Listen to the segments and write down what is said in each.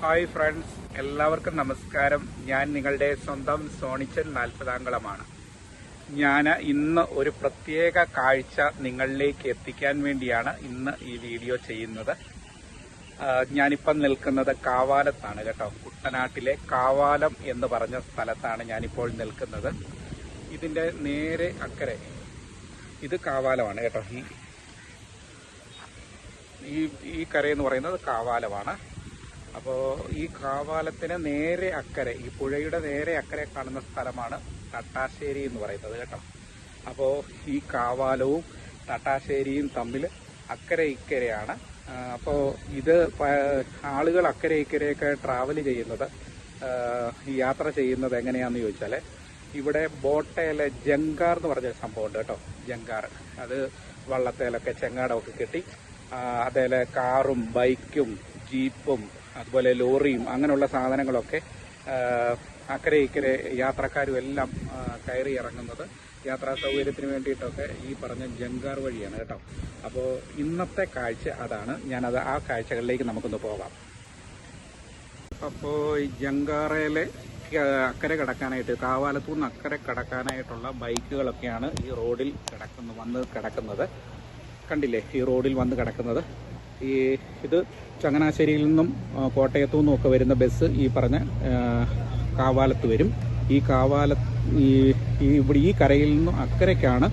Hi friends എല്ലാവർക്കും നമസ്കാരം. ഞാൻ നിങ്ങളുടെ സ്വന്തം സോണിച്ചൻ നാൽപ്പതാംഗളമാണ്. ഞാൻ ഇന്ന് ഒരു പ്രത്യേക കാഴ്ച നിങ്ങളിലേക്ക് എത്തിക്കാൻ വേണ്ടിയാണ് ഇന്ന് ഈ വീഡിയോ ചെയ്യുന്നത്. ഞാനിപ്പം നിൽക്കുന്നത് കാവാലത്താണ് കേട്ടോ. കുട്ടനാട്ടിലെ കാവാലം എന്ന് പറഞ്ഞ സ്ഥലത്താണ് ഞാനിപ്പോൾ നിൽക്കുന്നത്. ഇതിന്റെ നേരെ അക്കരെ. ഇത് കാവാലമാണ് കേട്ടോ. ഈ ഈ കരയെന്ന് പറയുന്നത് കാവാലമാണ്. അപ്പോൾ ഈ കാവാലത്തിന് നേരെ അക്കരെ ഈ പുഴയുടെ നേരെ അക്കരെ കാണുന്ന സ്ഥലമാണ് തട്ടാശ്ശേരി എന്ന് പറയുന്നത് കേട്ടോ. അപ്പോൾ ഈ കാവാലവും തട്ടാശ്ശേരിയും തമ്മിൽ അക്കരെ ഇക്കരെയാണ്. അപ്പോൾ ഇത് ആളുകൾ അക്കരെ ഇക്കരെയൊക്കെ ട്രാവൽ ചെയ്യുന്നത് യാത്ര ചെയ്യുന്നത് എങ്ങനെയാണെന്ന് ചോദിച്ചാൽ ഇവിടെ ബോട്ടയിലെ ജങ്കാർ എന്ന് പറഞ്ഞ സംഭവമുണ്ട് കേട്ടോ ജങ്കാർ. അത് വള്ളത്തേലൊക്കെ ചെങ്ങാടമൊക്കെ കെട്ടി അതേലെ കാറും ബൈക്കും ജീപ്പും അതുപോലെ ലോറിയും അങ്ങനെയുള്ള സാധനങ്ങളൊക്കെ അക്കരെ ഇക്കരെ യാത്രക്കാരും എല്ലാം കയറി ഇറങ്ങുന്നത്. യാത്രാ സൗകര്യത്തിന് വേണ്ടിയിട്ടൊക്കെ ഈ പറഞ്ഞ ജങ്കാർ വഴിയാണ് കേട്ടോ. അപ്പോൾ ഇന്നത്തെ കാഴ്ച അതാണ്. ഞാനത് ആ കാഴ്ചകളിലേക്ക് നമുക്കൊന്ന് പോകാം. അപ്പോൾ ഈ ജങ്കാറയിലെ അക്കരെ കിടക്കാനായിട്ട് കാവാലത്തു നിന്ന് അക്കരെ കിടക്കാനായിട്ടുള്ള ബൈക്കുകളൊക്കെയാണ് ഈ റോഡിൽ കിടക്കുന്നത് വന്ന് കിടക്കുന്നത്. കണ്ടില്ലേ? ഈ റോഡിൽ വന്ന് കിടക്കുന്നത്. ഈ ഇത് ചങ്ങനാശ്ശേരിയിൽ നിന്നും കോട്ടയത്തു നിന്നും ഒക്കെ വരുന്ന ബസ് ഈ പറഞ്ഞ കാവാലത്ത് വരും. ഈ കാവാല ഈ ഇവിടെ ഈ കരയിൽ നിന്നും അക്കരയ്ക്കാണ്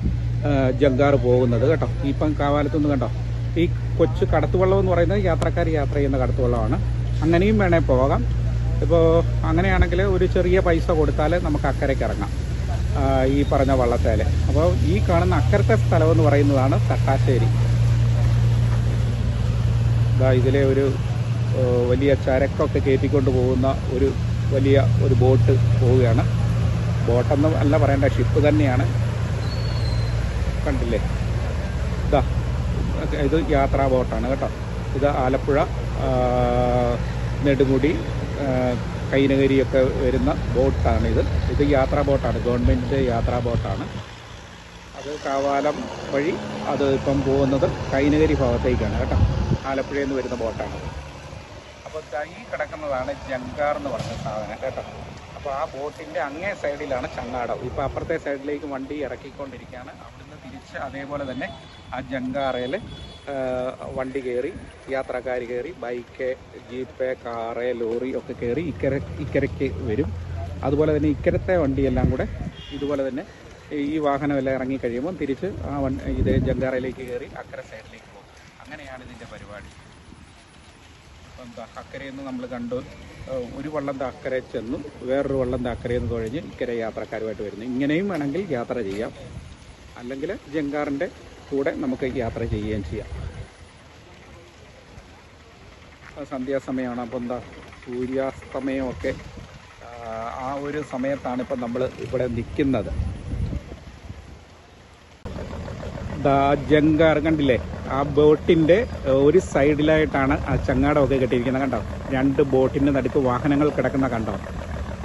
ജങ്കാർ പോകുന്നത് കേട്ടോ. ഇപ്പം കാവാലത്ത് നിന്ന് കണ്ടോ? ഈ കൊച്ചു കടത്തുവള്ളം എന്ന് പറയുന്നത് യാത്രക്കാർ യാത്ര ചെയ്യുന്ന കടത്തുവള്ളമാണ്. അങ്ങനെയും വേണേ പോകാം. ഇപ്പോൾ അങ്ങനെയാണെങ്കിൽ ഒരു ചെറിയ പൈസ കൊടുത്താൽ നമുക്ക് അക്കരയ്ക്ക് ഇറങ്ങാം. ഈ പറഞ്ഞ വള്ളത്തേൽ അപ്പോൾ ഈ കാണുന്ന അക്കരത്തെ സ്ഥലം എന്ന് പറയുന്നതാണ് തട്ടാശ്ശേരി. ഇതാ ഇതിലെ ഒരു വലിയ ചരക്കൊക്കെ കയറ്റിക്കൊണ്ട് പോകുന്ന ഒരു വലിയ ഒരു ബോട്ട് പോവുകയാണ്. ബോട്ടെന്ന് അല്ല പറയേണ്ട ഷിപ്പ് തന്നെയാണ്. കണ്ടില്ലേ? ഇതാ ഇത് യാത്രാ ബോട്ടാണ് കേട്ടോ. ഇത് ആലപ്പുഴ നെടുമുടി കൈനകരിയൊക്കെ വരുന്ന ബോട്ടാണ് ഇത് ഇത് യാത്രാ ബോട്ടാണ് ഗവൺമെന്റിന്റെ യാത്രാ ബോട്ടാണ്. അത് കാവാലം വഴി അത് ഇപ്പം പോകുന്നത് കൈനകരി ഭാഗത്തേക്കാണ് കേട്ടോ. ആലപ്പുഴയിൽ നിന്ന് വരുന്ന ബോട്ടാണ് അപ്പോൾ ഈ കിടക്കുന്നതാണ് ജങ്കാർ എന്ന് പറഞ്ഞ സാധനം കേട്ടോ. അപ്പോൾ ആ ബോട്ടിന്റെ അങ്ങേ സൈഡിലാണ് ചങ്ങാടം. ഇപ്പോൾ അപ്പുറത്തെ സൈഡിലേക്ക് വണ്ടി ഇറക്കിക്കൊണ്ടിരിക്കുകയാണ്. അവിടുന്ന് തിരിച്ച് അതേപോലെ തന്നെ ആ ജങ്കാറയിൽ വണ്ടി കയറി യാത്രക്കാർ കയറി ബൈക്ക് ജീപ്പ് കാറ് ലോറി ഒക്കെ കയറി ഇക്കര ഇക്കരയ്ക്ക് വരും. അതുപോലെ തന്നെ ഇക്കരത്തെ വണ്ടിയെല്ലാം കൂടെ ഇതുപോലെ തന്നെ ഈ വാഹനമെല്ലാം ഇറങ്ങി കഴിയുമ്പോൾ തിരിച്ച് ആ വൺ ഇത് ജങ്കാറയിലേക്ക് കയറി അക്കര സൈഡിലേക്ക് പോകും. അങ്ങനെയാണ് ഇതിന്റെ പരിപാടി. അപ്പം നിന്ന് നമ്മൾ കണ്ടു. ഒരു വള്ളം ദാ അക്കരെ ചെന്നു. വേറൊരു വള്ളം നിന്ന് തുഴഞ്ഞ് ഇക്കരെ യാത്രക്കാരുമായിട്ട് വരുന്നു. ഇങ്ങനെയും വേണമെങ്കിൽ യാത്ര ചെയ്യാം. അല്ലെങ്കിൽ ജങ്കാറിന്റെ കൂടെ നമുക്ക് യാത്ര ചെയ്യുകയും ചെയ്യാം. സന്ധ്യാസമയമാണ്. അപ്പം എന്താ സൂര്യാസ്തമയമൊക്കെ ആ ഒരു സമയത്താണ് ഇപ്പം നമ്മൾ ഇവിടെ നിൽക്കുന്നത്. ജങ്കാർ കണ്ടില്ലേ? ആ ബോട്ടിന്റെ ഒരു സൈഡിലായിട്ടാണ് ആ ചങ്ങാടമൊക്കെ കെട്ടിയിരിക്കുന്നത്. കണ്ടോ? രണ്ട് ബോട്ടിന്റെ നടുക്ക് വാഹനങ്ങൾ കിടക്കുന്ന കണ്ടോ?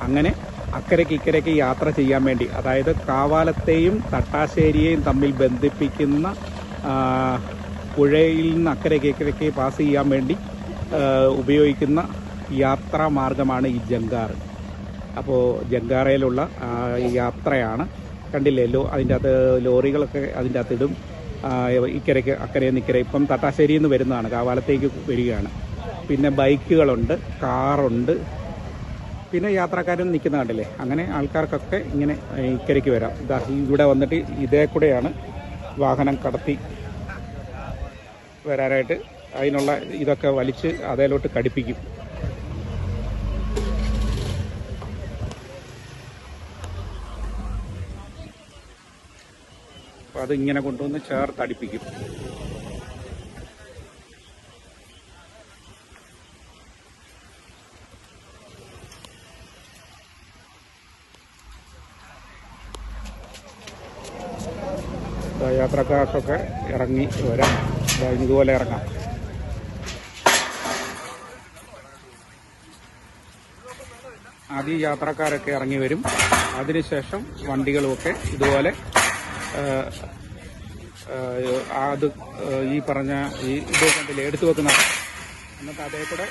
അങ്ങനെ അക്കരയ്ക്ക് ഇക്കരയ്ക്ക് യാത്ര ചെയ്യാൻ വേണ്ടി അതായത് കാവാലത്തെയും തട്ടാശ്ശേരിയെയും തമ്മിൽ ബന്ധിപ്പിക്കുന്ന പുഴയിൽ നിന്ന് അക്കരയ്ക്ക് ഇക്കരയ്ക്ക് പാസ് ചെയ്യാൻ വേണ്ടി ഉപയോഗിക്കുന്ന യാത്രാ മാർഗമാണ് ഈ ജങ്കാർ. അപ്പോൾ ജങ്കാറയിലുള്ള യാത്രയാണ് കണ്ടില്ലേ? ലോ അതിന്റെ അകത്ത് ലോറികളൊക്കെ അതിന്റെ അകത്ത് ഇടും ഇക്കരയ്ക്ക് അക്കരെ നിന്ന് ഇക്കരെ ഇപ്പം തട്ടാശ്ശേരിയിൽ നിന്ന് വരുന്നതാണ്. കാവാലത്തേക്ക് വരികയാണ്. പിന്നെ ബൈക്കുകളുണ്ട് കാറുണ്ട്. പിന്നെ യാത്രക്കാരും നിൽക്കുന്ന കണ്ടില്ലേ? അങ്ങനെ ആൾക്കാർക്കൊക്കെ ഇങ്ങനെ ഇക്കരയ്ക്ക് വരാം. ഇതാ ഇവിടെ വന്നിട്ട് ഇതേ കൂടെയാണ് വാഹനം കടത്തി വരാനായിട്ട് അതിനുള്ള ഇതൊക്കെ വലിച്ച് അതേലോട്ട് കടിപ്പിക്കും ഇങ്ങനെ കൊണ്ടുവന്ന് ചേർത്തടിപ്പിക്കും. യാത്രക്കാർക്കൊക്കെ ഇറങ്ങി വരാം. ഇതുപോലെ ഇറങ്ങാം. ആദ്യം യാത്രക്കാരൊക്കെ ഇറങ്ങി വരും. അതിനുശേഷം വണ്ടികളുമൊക്കെ ഇതുപോലെ അത് ഈ പറഞ്ഞ ഈ ഇത് എടുത്തു വെക്കുന്ന എന്നിട്ട് അതേ കൂടെ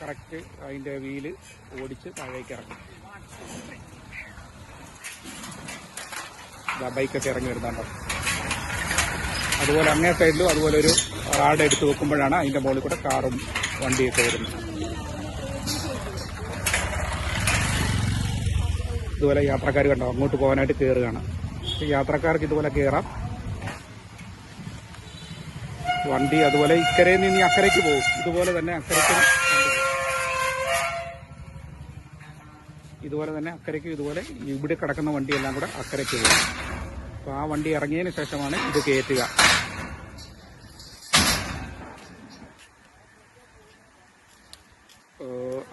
കറക്റ്റ് അതിന്റെ വീൽ ഓടിച്ച് താഴേക്ക് ഇറങ്ങും. ബൈക്കൊക്കെ ഇറങ്ങി വരുന്നുണ്ടോ. അതുപോലെ അങ്ങേ സൈഡിലും അതുപോലെ ഒരു റാഡ് എടുത്ത് വെക്കുമ്പോഴാണ് അതിന്റെ മുകളിൽ കൂടെ കാറും വണ്ടിയൊക്കെ വരുന്നത്. ഇതുപോലെ യാത്രക്കാർ കണ്ടോ? അങ്ങോട്ട് പോകാനായിട്ട് കയറുകയാണ് യാത്രക്കാർക്ക് ഇതുപോലെ കയറാം വണ്ടി അതുപോലെ ഇക്കരയിൽ നിന്ന് അക്കരയ്ക്ക് പോകും. ഇതുപോലെ തന്നെ അക്കരയ്ക്ക് ഇതുപോലെ തന്നെ അക്കരയ്ക്ക് ഇതുപോലെ ഇവിടെ കിടക്കുന്ന വണ്ടിയെല്ലാം കൂടെ അക്കരയ്ക്ക് പോകും. അപ്പോൾ ആ വണ്ടി ഇറങ്ങിയതിന് ശേഷമാണ് ഇത് കയറ്റുക.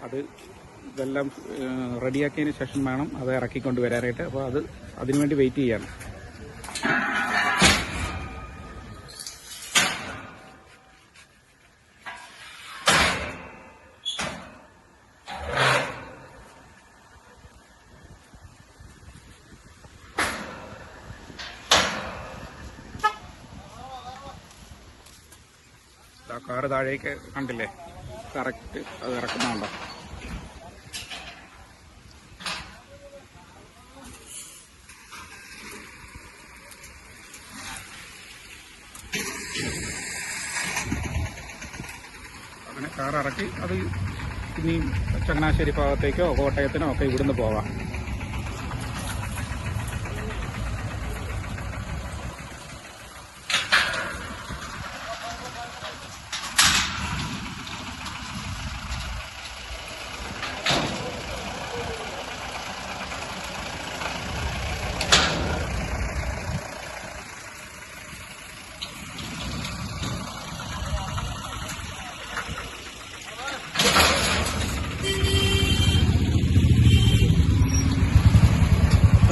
അത് ഇതെല്ലാം റെഡിയാക്കിയതിന് ശേഷം വേണം അത് ഇറക്കിക്കൊണ്ട് വരാനായിട്ട്. അപ്പോൾ അത് അതിനുവേണ്ടി വെയിറ്റ് ചെയ്യാണ്. കാറ് താഴേക്ക് കണ്ടില്ലേ? കറക്റ്റ് അത് ഇറക്കുന്നുണ്ടോ? ഇറക്കി അത് ഇനിയും ചങ്ങനാശ്ശേരി ഭാഗത്തേക്കോ കോട്ടയത്തിനോ ഒക്കെ ഇവിടുന്ന് പോവാം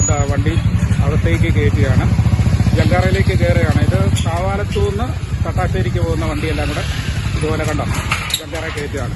എന്താ വണ്ടി അകത്തേക്ക് കയറ്റുകയാണ് ജങ്കാറയിലേക്ക് കയറുകയാണ്. ഇത് താവാലത്തു നിന്ന് തട്ടാശ്ശേരിക്ക് പോകുന്ന വണ്ടിയെല്ലാം കൂടെ ഇതുപോലെ കണ്ടോ? ജങ്കാറ കയറ്റുകയാണ്.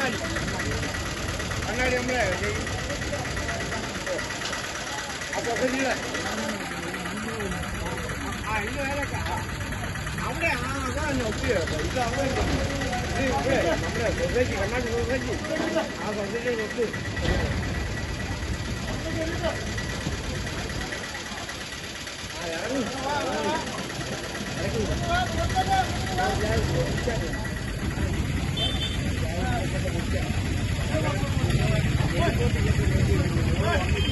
കണ്ണാടി നമ്മളെ അപ്പൊ ആ ഇത് വേറെ അവിടെ ആ അതാണ് ഒപ്പിയത് ഇത് അവിടെ ഇത് ഇവിടെ നമ്മുടെ സൊസൈറ്റി കണ്ണാടി സൊസൈറ്റി ആ സൊസൈറ്റി ഒപ്പ് Thank you.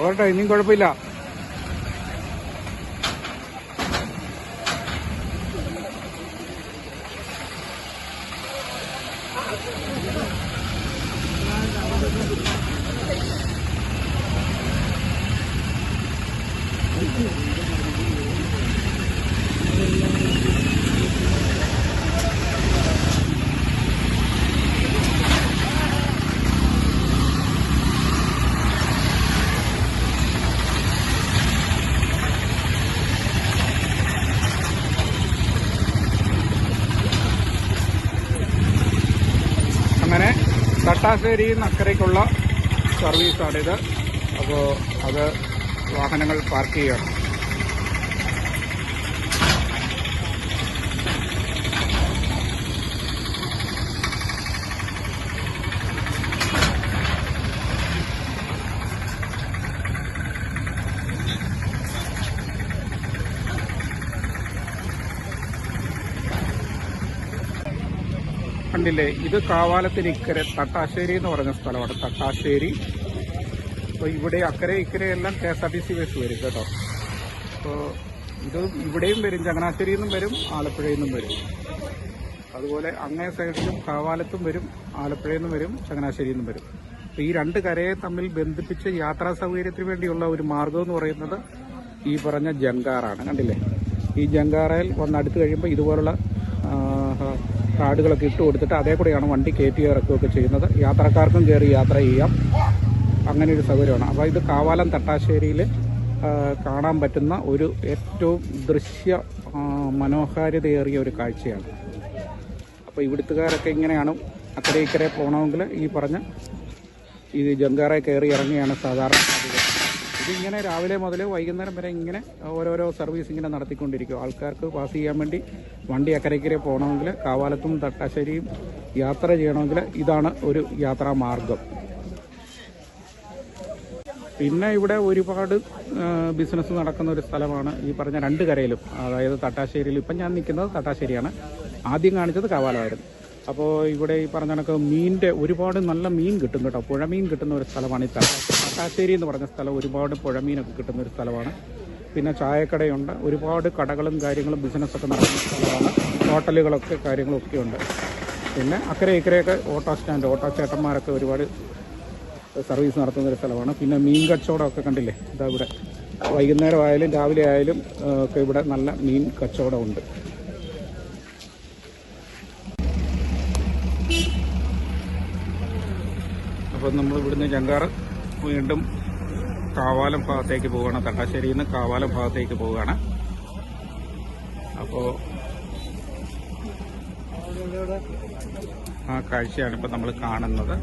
പോകട്ടെ ഇനിയും കുഴപ്പമില്ല. അങ്ങനെ തട്ടാശ്ശേരിയിൽ നിന്ന് അക്കരയ്ക്കുള്ള സർവീസാണിത് അപ്പോൾ അത് വാഹനങ്ങൾ പാർക്ക് ചെയ്യണം കണ്ടില്ലേ? ഇത് കാവാലത്തിന് ഇക്കരെ തട്ടാശ്ശേരി എന്ന് പറഞ്ഞ സ്ഥലമാണ്. തട്ടാശ്ശേരി. അപ്പോൾ ഇവിടെ അക്കരെ ഇക്കരെ എല്ലാം K S R T C bus വരും കേട്ടോ. അപ്പോൾ ഇത് ഇവിടെയും വരും ചങ്ങനാശ്ശേരിയിൽ നിന്നും വരും ആലപ്പുഴയിൽ നിന്നും വരും. അതുപോലെ അങ്ങേ സൈഡിലും കാവാലത്തും വരും ആലപ്പുഴയിൽ നിന്നും വരും ചങ്ങനാശ്ശേരിയിൽ നിന്നും വരും. അപ്പോൾ ഈ രണ്ട് കരയെ തമ്മിൽ ബന്ധിപ്പിച്ച് യാത്രാ സൗകര്യത്തിന് വേണ്ടിയുള്ള ഒരു മാർഗം എന്ന് പറയുന്നത് ഈ പറഞ്ഞ ജങ്കാറാണ്. കണ്ടില്ലേ? ഈ ജങ്കാറയിൽ വന്ന് അടുത്ത് കഴിയുമ്പോൾ ഇതുപോലുള്ള കാർഡുകളൊക്കെ ഇട്ട് കൊടുത്തിട്ട് അതേ കൂടെയാണ് വണ്ടി കയറ്റി ഇറക്കുകയൊക്കെ ചെയ്യുന്നത്. യാത്രക്കാർക്കും കയറി യാത്ര ചെയ്യാം. അങ്ങനെ ഒരു സൗകര്യമാണ്. അപ്പോൾ ഇത് കാവാലം തട്ടാശ്ശേരിയിൽ കാണാൻ പറ്റുന്ന ഒരു ഏറ്റവും ദൃശ്യ മനോഹാരിതയേറിയ ഒരു കാഴ്ചയാണ്. അപ്പോൾ ഇവിടുത്തുകാരൊക്കെ ഇങ്ങനെയാണ് അക്കരെ ഇക്കരെ പോകണമെങ്കിൽ ഈ പറഞ്ഞ ഈ ജങ്കാറെ കയറി ഇറങ്ങിയാണ് സാധാരണ. ഇതിങ്ങനെ രാവിലെ മുതൽ വൈകുന്നേരം വരെ ഇങ്ങനെ ഓരോരോ സർവീസ് ഇങ്ങനെ നടത്തിക്കൊണ്ടിരിക്കും. ആൾക്കാർക്ക് പാസ് ചെയ്യാൻ വേണ്ടി വണ്ടി അക്കരയ്ക്കരെ പോകണമെങ്കിൽ കാവാലത്തും തട്ടാശ്ശേരിയും യാത്ര ചെയ്യണമെങ്കിൽ ഇതാണ് ഒരു യാത്രാ മാർഗം. പിന്നെ ഇവിടെ ഒരുപാട് ബിസിനസ് നടക്കുന്ന ഒരു സ്ഥലമാണ് ഈ പറഞ്ഞ രണ്ട് കരയിലും. അതായത് തട്ടാശ്ശേരിയിൽ ഇപ്പം ഞാൻ നിൽക്കുന്നത് തട്ടാശ്ശേരിയാണ്. ആദ്യം കാണിച്ചത് കവാലമായിരുന്നു. അപ്പോൾ ഇവിടെ ഈ പറഞ്ഞ കണക്ക് മീനിന്റെ ഒരുപാട് നല്ല മീൻ കിട്ടും കേട്ടോ. പുഴമീൻ കിട്ടുന്ന ഒരു സ്ഥലമാണ് ഈ സ്ഥലം തട്ടാശ്ശേരി എന്ന് പറഞ്ഞ സ്ഥലം ഒരുപാട് പുഴമീനൊക്കെ കിട്ടുന്ന ഒരു സ്ഥലമാണ്. പിന്നെ ചായക്കടയുണ്ട്. ഒരുപാട് കടകളും കാര്യങ്ങളും ബിസിനസ്സൊക്കെ നടക്കുന്ന സ്ഥലമാണ്. ഹോട്ടലുകളൊക്കെ കാര്യങ്ങളൊക്കെ ഉണ്ട്. പിന്നെ അക്കരെ ഇക്കരെയൊക്കെ ഓട്ടോ സ്റ്റാൻഡ് ഓട്ടോ ചേട്ടന്മാരൊക്കെ ഒരുപാട് സർവീസ് നടത്തുന്ന ഒരു സ്ഥലമാണ്. പിന്നെ മീൻ കച്ചവടമൊക്കെ കണ്ടില്ലേ? ഇതാ ഇവിടെ. വൈകുന്നേരം ആയാലും രാവിലെ ആയാലും ഒക്കെ ഇവിടെ നല്ല മീൻ കച്ചവടമുണ്ട്. അപ്പം നമ്മൾ ഇവിടുന്ന് ജങ്കാർ വീണ്ടും കാവാലം ഭാഗത്തേക്ക് പോവുകയാണ്. തട്ടാശ്ശേരിയിൽ നിന്ന് കാവാലം ഭാഗത്തേക്ക് പോവുകയാണ്. അപ്പോൾ ആ കാഴ്ചയാണ് ഇപ്പം നമ്മൾ കാണുന്നത്.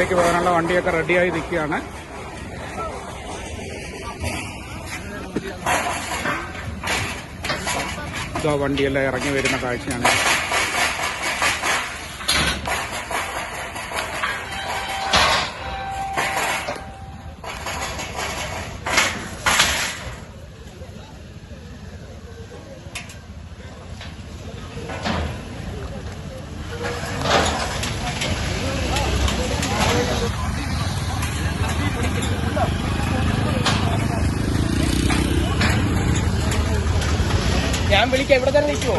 അപ്പൊ പോകാനുള്ള വണ്ടിയൊക്കെ റെഡിയായി നിൽക്കുകയാണ്. വണ്ടിയെല്ലാം ഇറങ്ങി വരുന്ന കാഴ്ചയാണ്. ഞാൻ വിളിക്കാം. ഇവിടെ തന്നെ നിൽക്കുമോ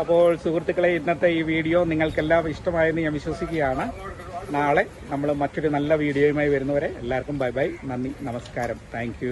അപ്പോൾ സുഹൃത്തുക്കളെ ഇന്നത്തെ ഈ വീഡിയോ നിങ്ങൾക്കെല്ലാം ഇഷ്ടമായെന്ന് ഞാൻ വിശ്വസിക്കുകയാണ്. നാളെ നമ്മൾ മറ്റൊരു നല്ല വീഡിയോയുമായി വരുന്നവരെ എല്ലാവർക്കും ബൈ ബൈ. നന്ദി നമസ്കാരം. താങ്ക്